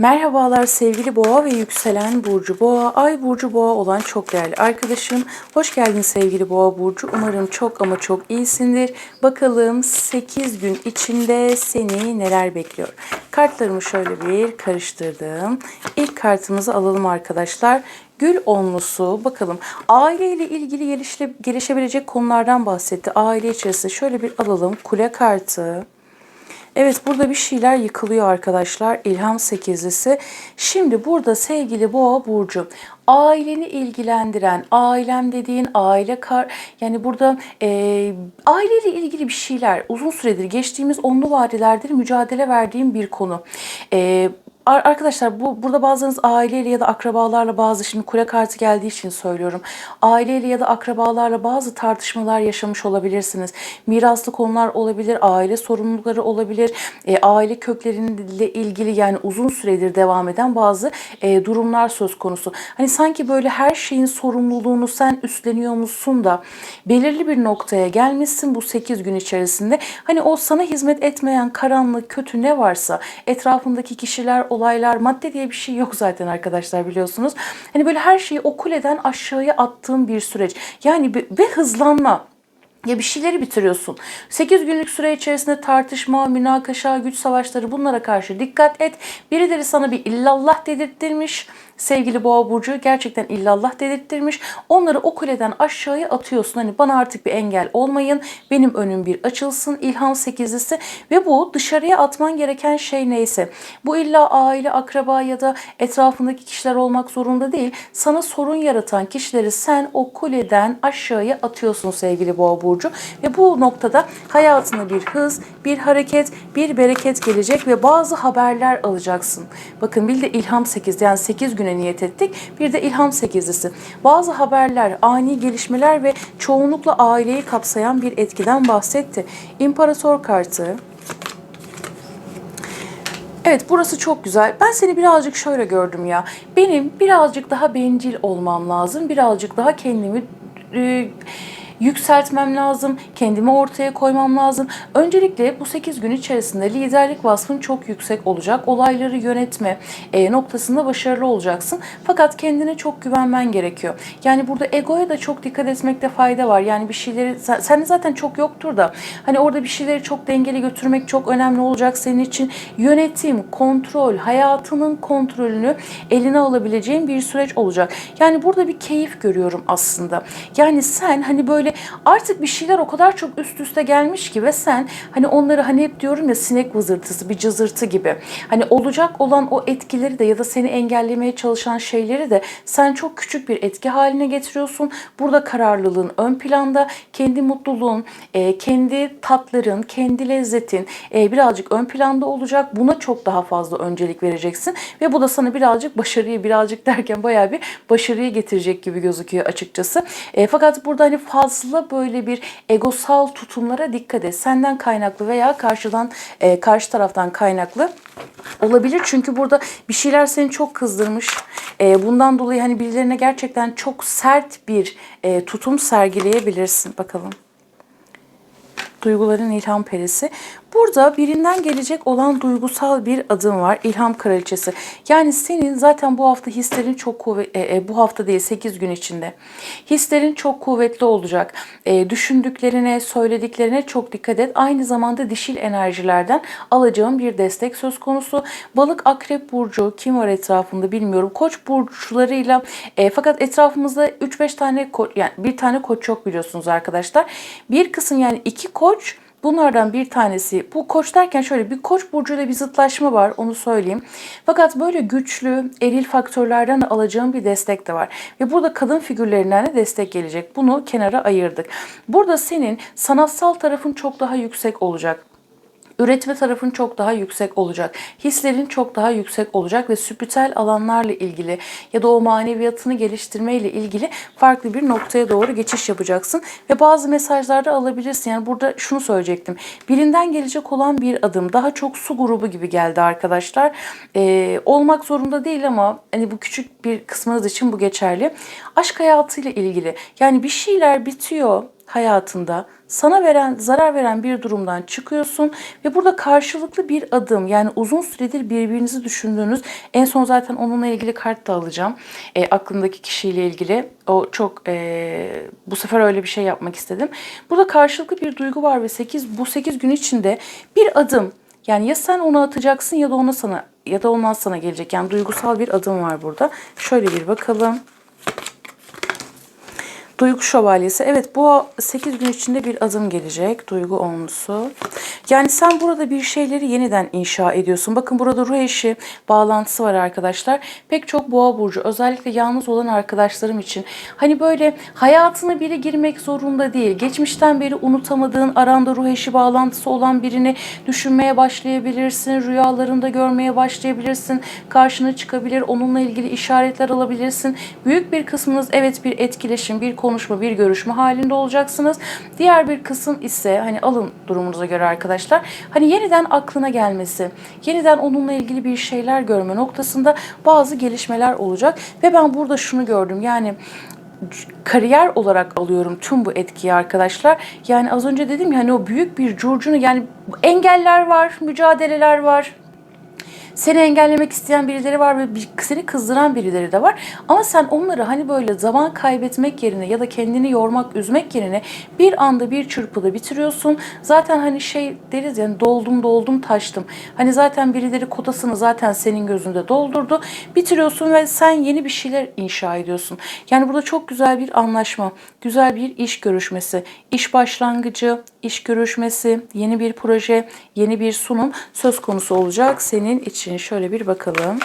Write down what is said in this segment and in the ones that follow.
Merhabalar sevgili boğa ve yükselen burcu boğa, ay burcu boğa olan çok değerli arkadaşım. Hoş geldin sevgili boğa burcu. Umarım çok ama çok iyisindir. Bakalım 8 gün içinde seni neler bekliyor. Kartlarımı şöyle bir karıştırdım. İlk kartımızı alalım arkadaşlar. Gül onlusu bakalım aile ile ilgili gelişle, gelişebilecek konulardan bahsetti. Aile içerisinde şöyle bir alalım. Kule kartı. Evet burada bir şeyler yıkılıyor arkadaşlar. İlham sekizlisi. Şimdi burada sevgili boğa burcu aileni ilgilendiren, ailem dediğin aile kar yani burada e, aileyle ilgili bir şeyler uzun süredir geçtiğimiz onlu vadelerdir mücadele verdiğim bir konu. E, Arkadaşlar bu burada bazılarınız aileyle ya da akrabalarla bazı şimdi kule kartı geldiği için söylüyorum. Aileyle ya da akrabalarla bazı tartışmalar yaşamış olabilirsiniz. Miraslı konular olabilir, aile sorumlulukları olabilir, e, aile kökleriyle ilgili yani uzun süredir devam eden bazı e, durumlar söz konusu. Hani sanki böyle her şeyin sorumluluğunu sen üstleniyormuşsun da belirli bir noktaya gelmişsin bu 8 gün içerisinde. Hani o sana hizmet etmeyen karanlık, kötü ne varsa etrafındaki kişiler, olaylar, madde diye bir şey yok zaten arkadaşlar biliyorsunuz. Hani böyle her şeyi o kuleden aşağıya attığın bir süreç. Yani ve hızlanma. Ya bir şeyleri bitiriyorsun. 8 günlük süre içerisinde tartışma, münakaşa, güç savaşları bunlara karşı dikkat et. Birileri sana bir illallah dedirttirmiş. Sevgili boğa burcu gerçekten illallah dedirttirmiş. Onları o kuleden aşağıya atıyorsun. Hani bana artık bir engel olmayın. Benim önüm bir açılsın. İlham sekizlisi ve bu dışarıya atman gereken şey neyse. Bu illa aile, akraba ya da etrafındaki kişiler olmak zorunda değil. Sana sorun yaratan kişileri sen o kuleden aşağıya atıyorsun sevgili boğa burcu. Ve bu noktada hayatına bir hız, bir hareket, bir bereket gelecek ve bazı haberler alacaksın. Bakın bir de ilham 8 yani 8 güne niyet ettik. Bir de ilham 8'lisi. Bazı haberler, ani gelişmeler ve çoğunlukla aileyi kapsayan bir etkiden bahsetti. İmparator kartı, Evet burası çok güzel. Ben seni birazcık şöyle gördüm ya. Benim birazcık daha bencil olmam lazım. Birazcık daha kendimi e, yükseltmem lazım. Kendimi ortaya koymam lazım. Öncelikle bu 8 gün içerisinde liderlik vasfın çok yüksek olacak. Olayları yönetme e, noktasında başarılı olacaksın. Fakat kendine çok güvenmen gerekiyor. Yani burada egoya da çok dikkat etmekte fayda var. Yani bir şeyleri sen, zaten çok yoktur da hani orada bir şeyleri çok dengeli götürmek çok önemli olacak senin için. Yönetim, kontrol, hayatının kontrolünü eline alabileceğin bir süreç olacak. Yani burada bir keyif görüyorum aslında. Yani sen hani böyle artık bir şeyler o kadar çok üst üste gelmiş ki ve sen hani onları hani hep diyorum ya sinek vızırtısı bir cızırtı gibi. Hani olacak olan o etkileri de ya da seni engellemeye çalışan şeyleri de sen çok küçük bir etki haline getiriyorsun. Burada kararlılığın ön planda, kendi mutluluğun, e, kendi tatların, kendi lezzetin e, birazcık ön planda olacak. Buna çok daha fazla öncelik vereceksin ve bu da sana birazcık başarıyı birazcık derken bayağı bir başarıyı getirecek gibi gözüküyor açıkçası. E, fakat burada hani fazla böyle bir egosal tutumlara dikkat et. Senden kaynaklı veya karşıdan e, karşı taraftan kaynaklı olabilir. Çünkü burada bir şeyler seni çok kızdırmış. E, bundan dolayı hani birilerine gerçekten çok sert bir e, tutum sergileyebilirsin. Bakalım. Duyguların ilham perisi. Burada birinden gelecek olan duygusal bir adım var. İlham kraliçesi. Yani senin zaten bu hafta hislerin çok kuvvetli, bu hafta değil 8 gün içinde. Hislerin çok kuvvetli olacak. E, düşündüklerine, söylediklerine çok dikkat et. Aynı zamanda dişil enerjilerden alacağım bir destek söz konusu. Balık, akrep burcu kim var etrafında bilmiyorum. Koç burçlarıyla e, fakat etrafımızda 3-5 tane yani bir tane koç yok biliyorsunuz arkadaşlar. Bir kısım yani iki koç Bunlardan bir tanesi bu koç derken şöyle bir koç burcuyla bir zıtlaşma var onu söyleyeyim. Fakat böyle güçlü eril faktörlerden de alacağım bir destek de var. Ve burada kadın figürlerinden de destek gelecek. Bunu kenara ayırdık. Burada senin sanatsal tarafın çok daha yüksek olacak üretme tarafın çok daha yüksek olacak. Hislerin çok daha yüksek olacak ve spiritüel alanlarla ilgili ya da o maneviyatını geliştirme ile ilgili farklı bir noktaya doğru geçiş yapacaksın ve bazı mesajlarda alabilirsin. Yani burada şunu söyleyecektim. Birinden gelecek olan bir adım daha çok su grubu gibi geldi arkadaşlar. Ee, olmak zorunda değil ama hani bu küçük bir kısmınız için bu geçerli. Aşk hayatıyla ilgili yani bir şeyler bitiyor hayatında sana veren, zarar veren bir durumdan çıkıyorsun ve burada karşılıklı bir adım yani uzun süredir birbirinizi düşündüğünüz en son zaten onunla ilgili kart da alacağım. E, aklındaki kişiyle ilgili o çok e, bu sefer öyle bir şey yapmak istedim. Burada karşılıklı bir duygu var ve 8 bu 8 gün içinde bir adım yani ya sen onu atacaksın ya da ona sana ya da ondan sana gelecek. Yani duygusal bir adım var burada. Şöyle bir bakalım. Duygu şövalyesi. Evet bu 8 gün içinde bir adım gelecek. Duygu onlusu. Yani sen burada bir şeyleri yeniden inşa ediyorsun. Bakın burada ruh eşi bağlantısı var arkadaşlar. Pek çok boğa burcu özellikle yalnız olan arkadaşlarım için hani böyle hayatına biri girmek zorunda değil. Geçmişten beri unutamadığın aranda ruh eşi bağlantısı olan birini düşünmeye başlayabilirsin. Rüyalarında görmeye başlayabilirsin. Karşına çıkabilir. Onunla ilgili işaretler alabilirsin. Büyük bir kısmınız evet bir etkileşim, bir konuşma, bir görüşme halinde olacaksınız. Diğer bir kısım ise hani alın durumunuza göre arkadaşlar hani yeniden aklına gelmesi, yeniden onunla ilgili bir şeyler görme noktasında bazı gelişmeler olacak ve ben burada şunu gördüm. Yani kariyer olarak alıyorum tüm bu etkiyi arkadaşlar. Yani az önce dedim ya hani o büyük bir curcunu yani engeller var, mücadeleler var, seni engellemek isteyen birileri var ve bir, seni kızdıran birileri de var. Ama sen onları hani böyle zaman kaybetmek yerine ya da kendini yormak, üzmek yerine bir anda bir çırpıda bitiriyorsun. Zaten hani şey deriz yani doldum doldum taştım. Hani zaten birileri kotasını zaten senin gözünde doldurdu. Bitiriyorsun ve sen yeni bir şeyler inşa ediyorsun. Yani burada çok güzel bir anlaşma, güzel bir iş görüşmesi, iş başlangıcı, iş görüşmesi, yeni bir proje, yeni bir sunum söz konusu olacak senin için. Şöyle bir bakalım.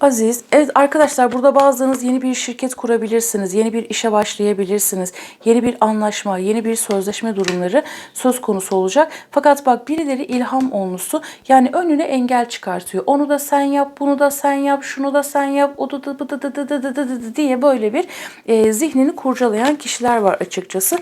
Aziz, evet arkadaşlar burada bazılarınız yeni bir şirket kurabilirsiniz, yeni bir işe başlayabilirsiniz, yeni bir anlaşma, yeni bir sözleşme durumları söz konusu olacak. Fakat bak birileri ilham olmuşsu yani önüne engel çıkartıyor. Onu da sen yap, bunu da sen yap, şunu da sen yap, o da da da da da da da da diye böyle bir e, zihnini kurcalayan kişiler var açıkçası.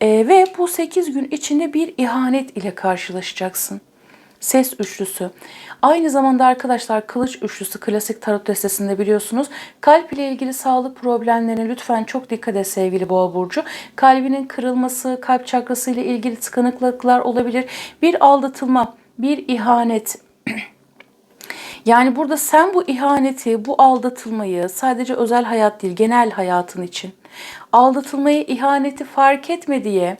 E, ve bu 8 gün içinde bir ihanet ile karşılaşacaksın. Ses üçlüsü. Aynı zamanda arkadaşlar kılıç üçlüsü klasik tarot destesinde biliyorsunuz. Kalp ile ilgili sağlık problemlerine lütfen çok dikkat et sevgili boğa burcu. Kalbinin kırılması, kalp çakrası ile ilgili tıkanıklıklar olabilir. Bir aldatılma, bir ihanet, yani burada sen bu ihaneti, bu aldatılmayı sadece özel hayat değil, genel hayatın için aldatılmayı, ihaneti fark etme diye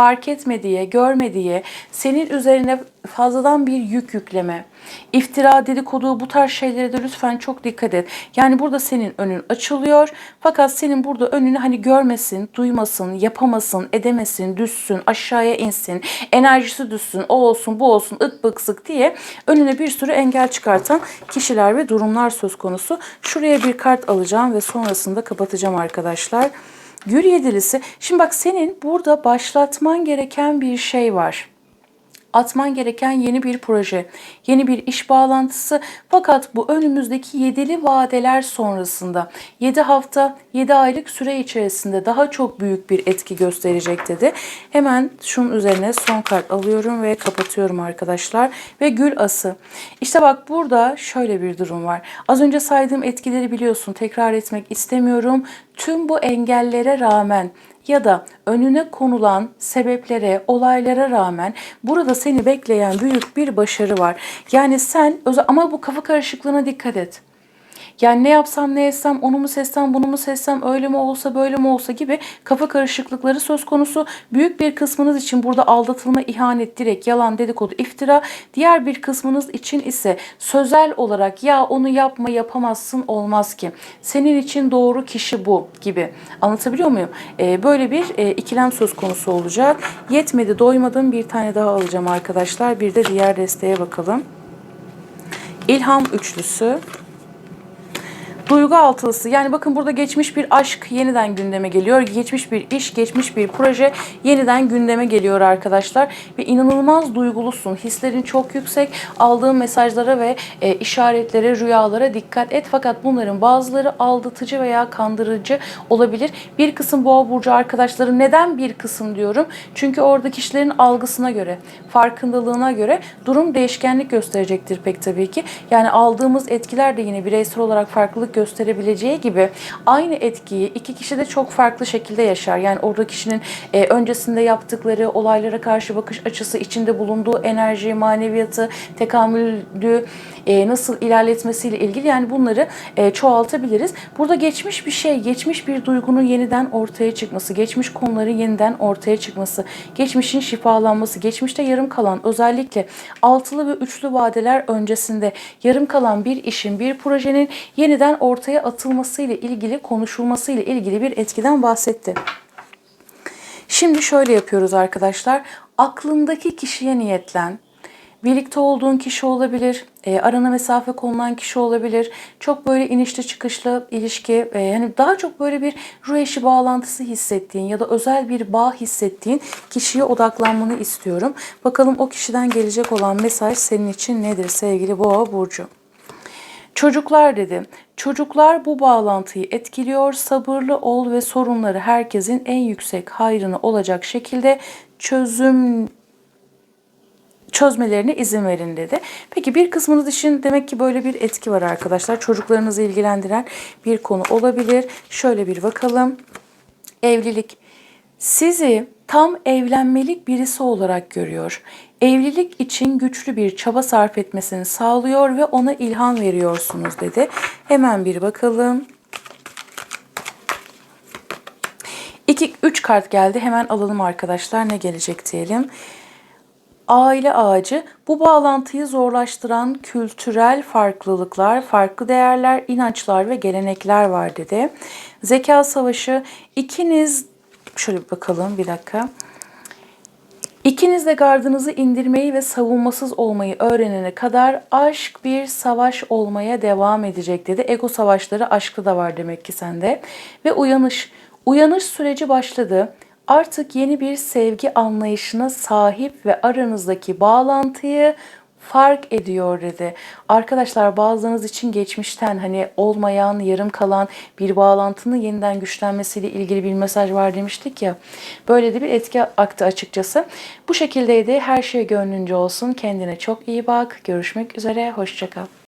fark etme diye, görme diye senin üzerine fazladan bir yük yükleme, iftira, dedikodu bu tarz şeylere de lütfen çok dikkat et. Yani burada senin önün açılıyor fakat senin burada önünü hani görmesin, duymasın, yapamasın, edemesin, düşsün, aşağıya insin, enerjisi düşsün, o olsun, bu olsun, ık bık sık diye önüne bir sürü engel çıkartan kişiler ve durumlar söz konusu. Şuraya bir kart alacağım ve sonrasında kapatacağım arkadaşlar. Gül yedilisi. Şimdi bak senin burada başlatman gereken bir şey var atman gereken yeni bir proje, yeni bir iş bağlantısı. Fakat bu önümüzdeki yedili vadeler sonrasında 7 hafta, 7 aylık süre içerisinde daha çok büyük bir etki gösterecek dedi. Hemen şunun üzerine son kart alıyorum ve kapatıyorum arkadaşlar. Ve gül ası. İşte bak burada şöyle bir durum var. Az önce saydığım etkileri biliyorsun. Tekrar etmek istemiyorum. Tüm bu engellere rağmen ya da önüne konulan sebeplere, olaylara rağmen burada seni bekleyen büyük bir başarı var. Yani sen ama bu kafa karışıklığına dikkat et. Yani ne yapsam ne etsem onu mu seçsem bunu mu seçsem öyle mi olsa böyle mi olsa gibi kafa karışıklıkları söz konusu. Büyük bir kısmınız için burada aldatılma, ihanet, direkt yalan, dedikodu, iftira. Diğer bir kısmınız için ise sözel olarak ya onu yapma yapamazsın olmaz ki. Senin için doğru kişi bu gibi. Anlatabiliyor muyum? Ee, böyle bir e, ikilem söz konusu olacak. Yetmedi doymadım bir tane daha alacağım arkadaşlar. Bir de diğer desteğe bakalım. İlham üçlüsü. Duygu altılısı yani bakın burada geçmiş bir aşk yeniden gündeme geliyor. Geçmiş bir iş, geçmiş bir proje yeniden gündeme geliyor arkadaşlar. Ve inanılmaz duygulusun. Hislerin çok yüksek. Aldığın mesajlara ve e, işaretlere, rüyalara dikkat et. Fakat bunların bazıları aldatıcı veya kandırıcı olabilir. Bir kısım boğa burcu arkadaşları neden bir kısım diyorum? Çünkü orada kişilerin algısına göre, farkındalığına göre durum değişkenlik gösterecektir pek tabii ki. Yani aldığımız etkiler de yine bireysel olarak farklılık gösterecektir gösterebileceği gibi aynı etkiyi iki kişi de çok farklı şekilde yaşar. Yani orada kişinin e, öncesinde yaptıkları olaylara karşı bakış açısı, içinde bulunduğu enerji, maneviyatı, tekamülü e, nasıl ilerletmesiyle ilgili yani bunları e, çoğaltabiliriz. Burada geçmiş bir şey, geçmiş bir duygunun yeniden ortaya çıkması, geçmiş konuların yeniden ortaya çıkması, geçmişin şifalanması, geçmişte yarım kalan özellikle altılı ve üçlü vadeler öncesinde yarım kalan bir işin, bir projenin yeniden ortaya atılması ile ilgili, konuşulması ile ilgili bir etkiden bahsetti. Şimdi şöyle yapıyoruz arkadaşlar. Aklındaki kişiye niyetlen. Birlikte olduğun kişi olabilir, e, arana mesafe konulan kişi olabilir. Çok böyle inişli çıkışlı ilişki, e, yani daha çok böyle bir ruh eşi bağlantısı hissettiğin ya da özel bir bağ hissettiğin kişiye odaklanmanı istiyorum. Bakalım o kişiden gelecek olan mesaj senin için nedir sevgili Boğa Burcu? Çocuklar dedi. Çocuklar bu bağlantıyı etkiliyor. Sabırlı ol ve sorunları herkesin en yüksek hayrını olacak şekilde çözüm çözmelerine izin verin dedi. Peki bir kısmınız için demek ki böyle bir etki var arkadaşlar. Çocuklarınızı ilgilendiren bir konu olabilir. Şöyle bir bakalım. Evlilik. Sizi tam evlenmelik birisi olarak görüyor. Evlilik için güçlü bir çaba sarf etmesini sağlıyor ve ona ilham veriyorsunuz dedi. Hemen bir bakalım. 2 3 kart geldi. Hemen alalım arkadaşlar. Ne gelecek diyelim. Aile ağacı bu bağlantıyı zorlaştıran kültürel farklılıklar, farklı değerler, inançlar ve gelenekler var dedi. Zeka savaşı ikiniz şöyle bir bakalım bir dakika. İkiniz de gardınızı indirmeyi ve savunmasız olmayı öğrenene kadar aşk bir savaş olmaya devam edecek dedi. Ego savaşları aşkta da var demek ki sende. Ve uyanış. Uyanış süreci başladı. Artık yeni bir sevgi anlayışına sahip ve aranızdaki bağlantıyı fark ediyor dedi. Arkadaşlar bazılarınız için geçmişten hani olmayan, yarım kalan bir bağlantının yeniden güçlenmesiyle ilgili bir mesaj var demiştik ya. Böyle de bir etki aktı açıkçası. Bu şekildeydi. Her şey gönlünce olsun. Kendine çok iyi bak. Görüşmek üzere. Hoşçakal.